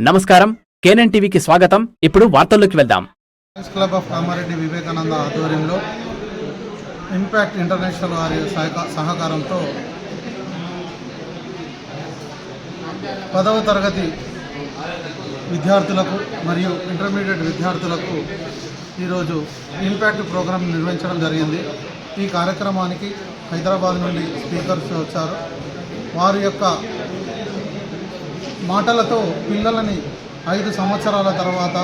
నమస్కారం. కేనన్ టీవీకి స్వాగతం. ఇప్పుడు వార్తల్లోకి వెళ్దాం. క్లబ్ ఆఫ్ కామారెడ్డి వివేకానంద ఆధ్వర్యంలో ఇంపాక్ట్ ఇంటర్నేషనల్ వారి సహక- సహకారంతో పదవ తరగతి విద్యార్థులకు మరియు ఇంటర్మీడియట్ విద్యార్థులకు ఈరోజు ఇంపాక్ట్ ప్రోగ్రాం నిర్వహించడం జరిగింది. ఈ కార్యక్రమానికి హైదరాబాద్ నుండి స్పీకర్స్ వచ్చారు. వారి యొక్క మాటలతో పిల్లలని ఐదు సంవత్సరాల తర్వాత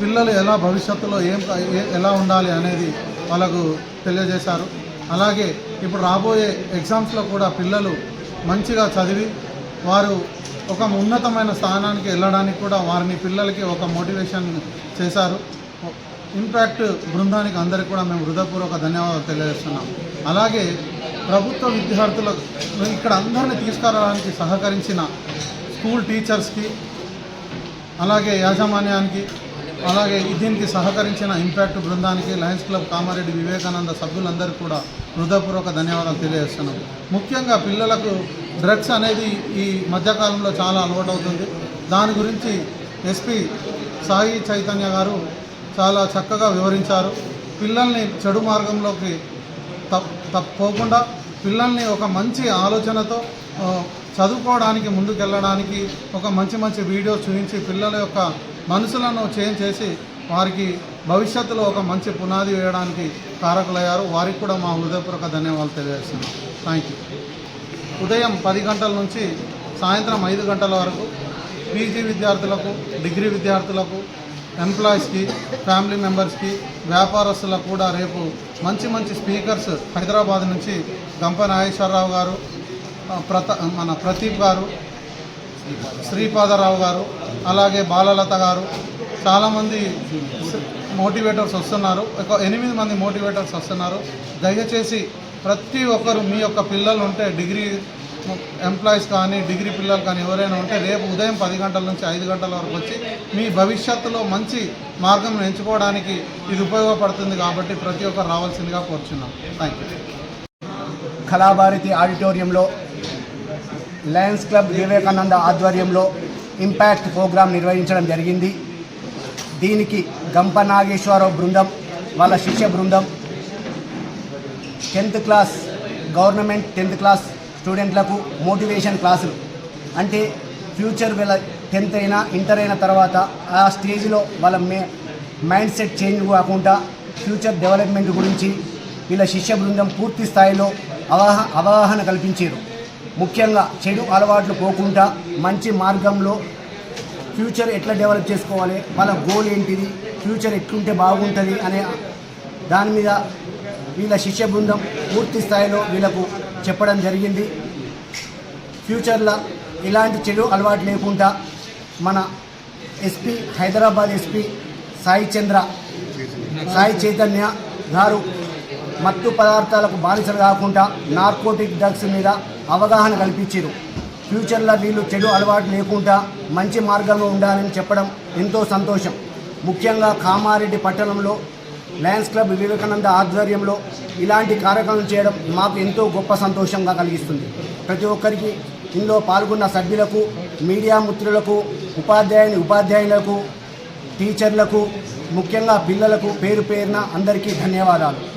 పిల్లలు ఎలా భవిష్యత్తులో ఏం ఎలా ఉండాలి అనేది వాళ్ళకు తెలియజేశారు. అలాగే ఇప్పుడు రాబోయే ఎగ్జామ్స్లో కూడా పిల్లలు మంచిగా చదివి వారు ఒక ఉన్నతమైన స్థానానికి వెళ్ళడానికి కూడా వారిని పిల్లలకి ఒక మోటివేషన్ చేశారు. ఇంపాక్ట్ బృందానికి అందరికీ కూడా మేము హృదయపూర్వక ధన్యవాదాలు తెలియజేస్తున్నాం. అలాగే ప్రభుత్వ విద్యార్థులకు ఇక్కడ అందరినీ తీసుకురావడానికి సహకరించిన స్కూల్ టీచర్స్కి అలాగే యాజమాన్యానికి అలాగే దీనికి సహకరించిన ఇంపాక్ట్ బృందానికి లయన్స్ క్లబ్ కామారెడ్డి వివేకానంద సభ్యులందరికీ కూడా హృదయపూర్వక ధన్యవాదాలు తెలియజేస్తున్నాం. ముఖ్యంగా పిల్లలకు డ్రగ్స్ అనేది ఈ మధ్యకాలంలో చాలా అలవాటవుతుంది. దాని గురించి ఎస్పీ సాయి చైతన్య గారు చాలా చక్కగా వివరించారు. పిల్లల్ని చెడు మార్గంలోకి తప్పకుండా పిల్లల్ని ఒక మంచి ఆలోచనతో చదువుకోవడానికి ముందుకెళ్ళడానికి ఒక మంచి మంచి వీడియోస్ చూపించి పిల్లల యొక్క మనసులను చేంజ్ చేసి వారికి భవిష్యత్తులో ఒక మంచి పునాది వేయడానికి కారకులయ్యారు. వారికి కూడా మా హృదయపూర్వక ధన్యవాదాలు తెలియజేస్తున్నాం థ్యాంక్ యూ ఉదయం పది గంటల నుంచి సాయంత్రం ఐదు గంటల వరకు పీజీ విద్యార్థులకు డిగ్రీ విద్యార్థులకు ఎంప్లాయీస్కి ఫ్యామిలీ మెంబర్స్కి వ్యాపారస్తులకు కూడా రేపు మంచి మంచి స్పీకర్స్ హైదరాబాద్ నుంచి గంప నాగేశ్వరరావు గారు ప్రత మన ప్రదీప్ గారు శ్రీపాదరావు గారు అలాగే బాలలత గారు చాలామంది మోటివేటర్స్ వస్తున్నారు. ఒక ఎనిమిది మంది మోటివేటర్స్ వస్తున్నారు. దయచేసి ప్రతి ఒక్కరు మీ యొక్క పిల్లలు ఉంటే డిగ్రీ ఎంప్లాయీస్ కానీ డిగ్రీ పిల్లలు కానీ ఎవరైనా ఉంటే రేపు ఉదయం పది గంటల నుంచి ఐదు గంటల వరకు వచ్చి మీ భవిష్యత్తులో మంచి మార్గం ఎంచుకోవడానికి ఇది ఉపయోగపడుతుంది కాబట్టి ప్రతి ఒక్కరు రావాల్సిందిగా కోరుచున్నాం. థ్యాంక్ యూ కళాభారతి ఆడిటోరియంలో లయన్స్ క్లబ్ వివేకానంద ఆధ్వర్యంలో ఇంపాక్ట్ ప్రోగ్రాం నిర్వహించడం జరిగింది. దీనికి గంప నాగేశ్వరరావు బృందం వాళ్ళ శిష్య బృందం tenth class government tenth class స్టూడెంట్లకు motivation క్లాసులు. అంటే ఫ్యూచర్ వీళ్ళ టెన్త్ అయినా ఇంటర్ అయిన తర్వాత ఆ స్టేజ్లో వాళ్ళ మే మైండ్ సెట్ చేంజ్ కాకుండా ఫ్యూచర్ డెవలప్మెంట్ గురించి వీళ్ళ శిష్య బృందం పూర్తి స్థాయిలో అవగాహన కల్పించారు. ముఖ్యంగా చెడు అలవాట్లు పోకుండా మంచి మార్గంలో ఫ్యూచర్ ఎట్లా డెవలప్ చేసుకోవాలి వాళ్ళ గోల్ ఏంటిది ఫ్యూచర్ ఎట్లుంటే బాగుంటుంది అనే దాని మీద వీళ్ళ శిష్య బృందం పూర్తి స్థాయిలో వీళ్ళకు చెప్పడం జరిగింది. ఫ్యూచర్లో ఇలాంటి చెడు అలవాటు లేకుండా మన ఎస్పీ హైదరాబాద్ ఎస్పీ సాయి చంద్ర సాయి చైతన్య గారు మత్తు పదార్థాలకు బానిసలు కాకుండా నార్కోటిక్ డ్రగ్స్ మీద అవగాహన కల్పించారు ఫ్యూచర్లో వీళ్ళు చెడు అలవాటు లేకుండా మంచి మార్గంలో ఉండాలని చెప్పడం ఎంతో సంతోషం. ముఖ్యంగా కామారెడ్డి పట్టణంలో లయన్స్ క్లబ్ వివేకానంద ఆధ్వర్యంలో ఇలాంటి కార్యక్రమం చేయడం మాకు ఎంతో గొప్ప సంతోషంగా కలిగిస్తుంది. ప్రతి ఒక్కరికి ఇందులో పాల్గొన్న సభ్యులకు మీడియా మిత్రులకు ఉపాధ్యాయుని ఉపాధ్యాయులకు టీచర్లకు ముఖ్యంగా పిల్లలకు పేరు పేరున అందరికీ ధన్యవాదాలు.